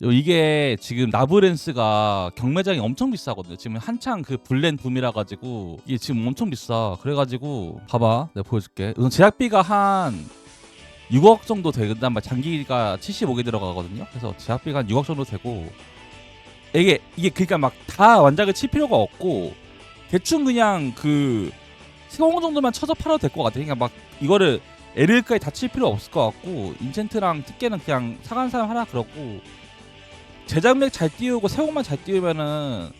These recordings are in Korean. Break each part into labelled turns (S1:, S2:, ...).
S1: 이게 지금 나브렌스가 경매장이 엄청 비싸거든요. 지금 한창 그 블렌 붐이라 가지고 이게 지금 엄청 비싸. 그래가지고 봐봐, 내가 보여줄게. 우선 제작비가 한 6억 정도 되단 말 장기가 75개 들어가거든요. 그래서 제작비가 한 6억 정도 되고 이게 이게 그러니까 막 다 완작을 칠 필요가 없고 대충 그냥 그 세공 정도만 쳐서 팔아도 될 것 같아. 그러니까 막 이거를 에르까지 다 칠 필요 없을 것 같고 인챈트랑 특게는 그냥 사간 사람 하나 그렇고 제작력 잘 띄우고 세공만 잘 띄우면은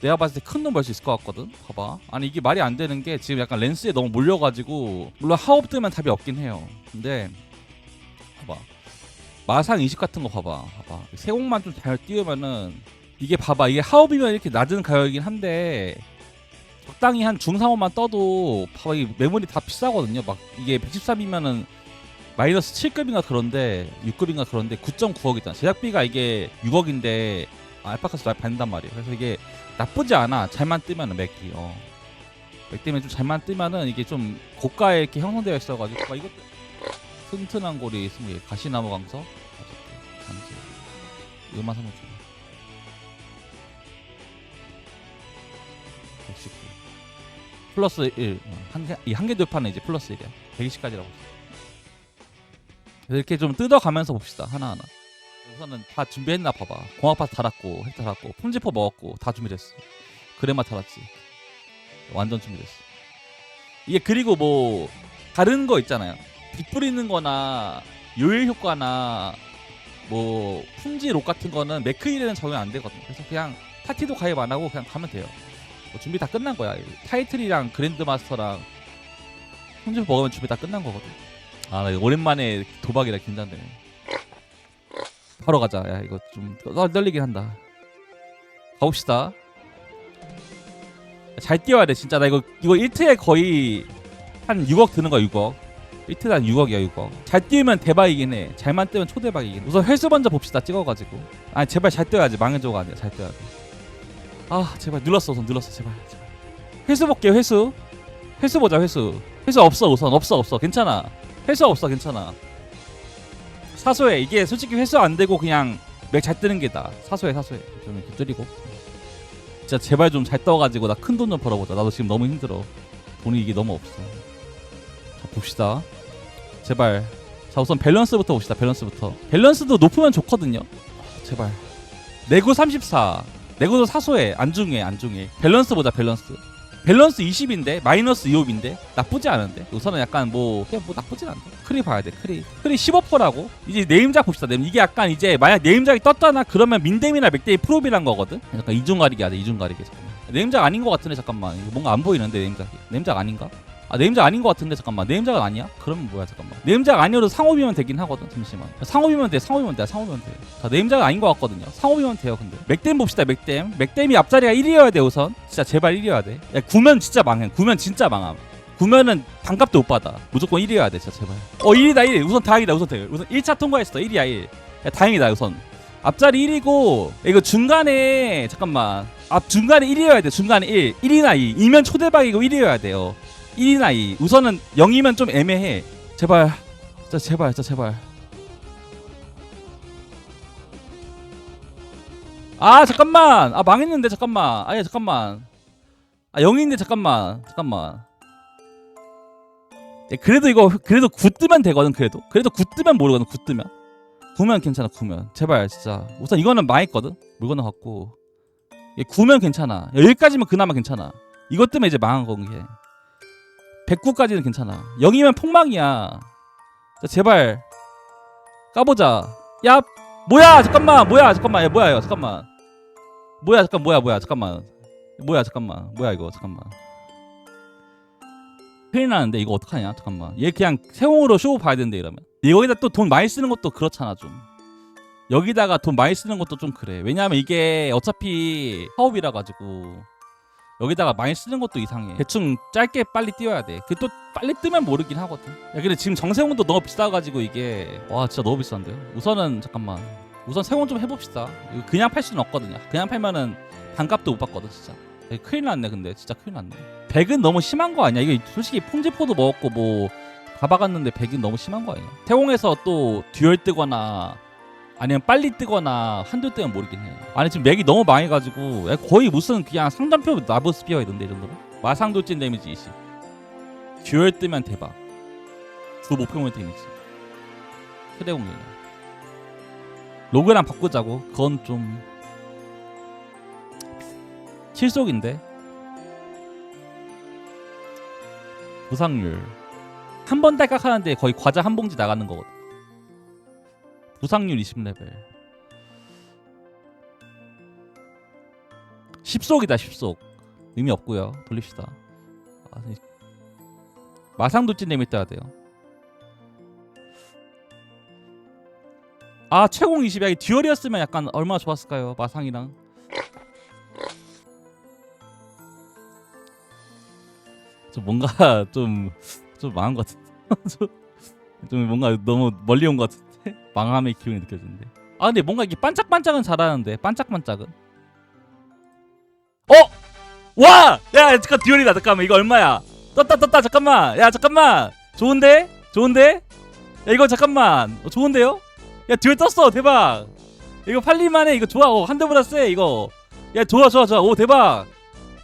S1: 내가 봤을 때 큰 돈 벌 수 있을 것 같거든. 봐봐. 아니 이게 말이 안 되는 게 지금 약간 렌스에 너무 몰려가지고 물론 하업 뜨면 답이 없긴 해요. 근데 봐봐. 마상 20 같은 거 봐봐. 봐봐. 세공만 좀 잘 띄우면은 이게 봐봐. 이게 하업이면 이렇게 낮은 가격이긴 한데 적당히 한 중상호만 떠도 봐봐 이 메모리 다 비싸거든요. 막 이게 113이면은 마이너스 7급인가 그런데 6급인가 그런데 9.9억 있잖아. 제작비가 이게 6억인데 아, 알파카스 날 받는단 말이에요. 그래서 이게 나쁘지 않아. 잘만 뜨면은 맥이 어. 맥 때문에 좀 잘만 뜨면은 이게 좀 고가에 이렇게 형성되어 있어가지고 막 이것도 튼튼한 고리 있으면 가시나무 강서 단지 이것만 사면 좋아. 119 플러스 1 한개 돌파는 이제 플러스 1이야 120까지라고 이렇게 좀 뜯어가면서 봅시다 하나하나. 우선은 다 준비했나 봐봐. 공학파스 달았고 핵 달았고 품지포 먹었고 다 준비됐어. 그래마 달았지. 완전 준비됐어. 이게 그리고 뭐 다른 거 있잖아요. 빛 뿌리는 거나 요일 효과나 뭐 품지 록 같은 거는 매크일에는 적용 안 되거든 그래서 그냥 파티도 가입 안 하고 그냥 가면 돼요. 뭐 준비 다 끝난 거야. 타이틀이랑 그랜드 마스터랑 품지포 먹으면 준비 다 끝난 거거든 아, 오랜만에 도박이라 긴장되네. 바로 가자. 야, 이거 좀 떨- 떨리긴 한다. 가봅시다. 잘 뛰어야 돼, 진짜. 나 이거 이거 1트에 거의 한 6억 드는 거야, 6억. 1트에 한 6억이야, 6억. 잘 뛰면 대박이긴 해. 잘만 뛰면 초대박이긴 해. 우선 횟수 먼저 봅시다, 찍어가지고. 아니, 제발 잘 뛰어야지. 망해줘가 아니야, 잘 뛰어야 돼. 아, 제발 눌렀어, 우선 눌렀어, 제발. 제발. 횟수 볼게 요, 횟수. 횟수 보자, 횟수. 횟수 없어, 우선. 없어, 없어. 괜찮아. 회수 없어 괜찮아. 사소해. 이게 솔직히 회수 안 되고 그냥 맥 잘 뜨는 게 나. 사소해 사소해. 좀 이렇게 줄이고. 진짜 제발 좀 잘 떠가지고 나 큰 돈 좀 벌어보자. 나도 지금 너무 힘들어. 돈이 이게 너무 없어. 자 봅시다. 제발. 자 우선 밸런스부터 봅시다 밸런스부터. 밸런스도 높으면 좋거든요. 제발. 내구 34 내구도 사소해. 안중해 안중해. 밸런스 보자 밸런스 밸런스 20인데 마이너스 2홉인데 나쁘지 않은데? 우선은 약간 뭐 그냥 뭐 나쁘진 않다. 크리 봐야 돼 크리. 크리 15%라고? 이제 네임작 봅시다. 네임. 이게 약간 이제 만약 네임작이 떴잖아 그러면 민댐이나 맥댐이 프로비란 거거든? 약간 이중 가리기 하자 이중 가리기 잠깐만 네임작 아닌 거 같은데 잠깐만. 뭔가 안 보이는데 네임작이. 네임작 아닌가 아 네임작 아닌 거 같은데 잠깐만. 네임작은 아니야? 그러면 뭐야 잠깐만. 네임작 아니어도 상호비면 되긴 하거든 잠시만. 상호비면 돼 상호비면 돼 상호비면 돼자 네임작은 아닌 거 같거든요. 상호비면 돼요 근데. 맥댐 봅시다 맥댐. 맥댐이 앞자리가 1이어야 돼 우선. 진짜 제발 1이어야 돼. 야, 구면 진짜 망해. 구면 진짜 망함. 구면은 반값도 못 받아. 무조건 1이어야 돼 진짜 제발. 어 1이다 1 우선 다행이다 우선 돼 우선 1차 통과했어 1이야 1 야, 다행이다 우선. 앞자리 1이고 이거 중간에 잠깐만. 앞 중간에 1이어야 돼 중간에 1 1이나 2 2면 초대박이고 1이어야 돼요 1이나 2 우선은 0이면 좀 애매해. 제발. 진짜 제발 진짜 제발. 아 잠깐만! 아 망했는데 잠깐만. 아예 잠깐만. 아 0인데 잠깐만. 잠깐만. 예, 그래도 이거 그래도 굿 뜨면 되거든 그래도. 그래도 굿 뜨면 모르거든 굿 뜨면. 구면 괜찮아 구면. 제발 진짜. 우선 이거는 망했거든 물건을 갖고. 예, 구면 괜찮아. 여기까지면 그나마 괜찮아. 이것 때문에 이제 망한 건 게. 109까지는 괜찮아. 0이면 폭망이야. 자, 제발 까보자. 야, 뭐야? 잠깐만. 뭐야? 잠깐만. 야, 뭐야? 이거 잠깐만. 뭐야? 잠깐 뭐야? 뭐야? 잠깐만. 뭐야? 잠깐만. 뭐야 이거? 잠깐만. 큰일 나는데 이거 어떡하냐? 잠깐만. 얘 그냥 세공으로 쇼 봐야 되는데 이러면. 여기다 또 돈 많이 쓰는 것도 그렇잖아 좀. 여기다가 돈 많이 쓰는 것도 좀 그래. 왜냐하면 이게 어차피 사업이라 가지고 여기다가 많이 쓰는 것도 이상해. 대충 짧게 빨리 띄워야 돼. 그 또 빨리 뜨면 모르긴 하거든. 야, 근데 지금 정세공도 너무 비싸가지고 이게 와 진짜 너무 비싼데요. 우선은 잠깐만. 우선 세공 좀 해봅시다. 이거 그냥 팔 수는 없거든요. 그냥 팔면은 반값도 못 받거든 진짜. 야, 큰일 났네 근데 진짜 큰일 났네. 100은 너무 심한 거 아니야? 이게 솔직히 퐁지포도 먹었고 뭐다 박았는데 100은 너무 심한 거 아니야? 태공에서 또 듀얼 뜨거나 아니면 빨리 뜨거나 한두 뜨면 모르긴 해 아니 지금 맥이 너무 망해가지고 야, 거의 무슨 그냥 상점표 나브 스피어가 있던데 이 정도로 마상 돌진 데미지 20 듀얼 뜨면 대박. 주 목표물 데미지. 최대 공격이야. 로그랑 바꾸자고. 그건 좀 실속인데? 부상률. 한 번 딸깍 하는데 거의 과자 한 봉지 나가는 거거든 부상률 20레벨. 10속이다 10속. 의미 없고요. 돌립시다. 아, 이- 마상도찐 데미 떠야 돼요. 아 최공 20이야. 이 듀얼이었으면 약간 얼마나 좋았을까요? 마상이랑. 좀 뭔가 좀좀 망한 것 같은데 좀, 좀 뭔가 너무 멀리 온 것 같은데 망함의 기운이 느껴지는데. 아 근데 뭔가 이게 반짝반짝은 잘하는데 반짝반짝은. 어? 와! 야 잠깐 듀얼이다. 잠깐만 이거 얼마야? 떴다 떴다. 잠깐만. 야 잠깐만. 좋은데? 좋은데? 야 이거 잠깐만. 어, 좋은데요? 야 듀얼 떴어. 대박. 이거 팔릴만해. 이거 좋아. 어, 한 대보다 세 이거. 야 좋아 좋아 좋아. 오 대박.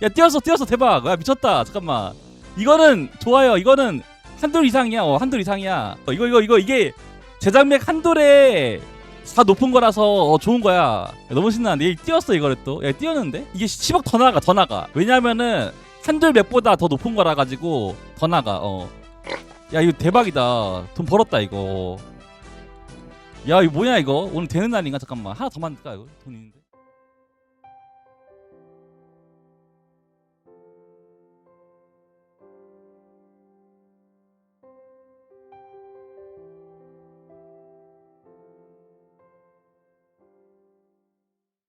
S1: 야 뛰었어 뛰었어 대박. 야 미쳤다. 잠깐만. 이거는 좋아요. 이거는 한돌 이상이야. 어 한돌 이상이야. 어, 이거 이거 이거. 이게 제작맥 한 돌에 다 높은 거라서 어, 좋은 거야. 야, 너무 신나는데. 얘 뛰었어 이거를 또 야 뛰었는데? 이게 10억 더 나가 더 나가. 왜냐면은 한돌 맥보다 더 높은 거라 가지고 더 나가 어 야 이거 대박이다. 돈 벌었다 이거. 야 이거 뭐냐 이거? 오늘 되는 날인가? 잠깐만. 하나 더 만들까 이거? 돈 있는데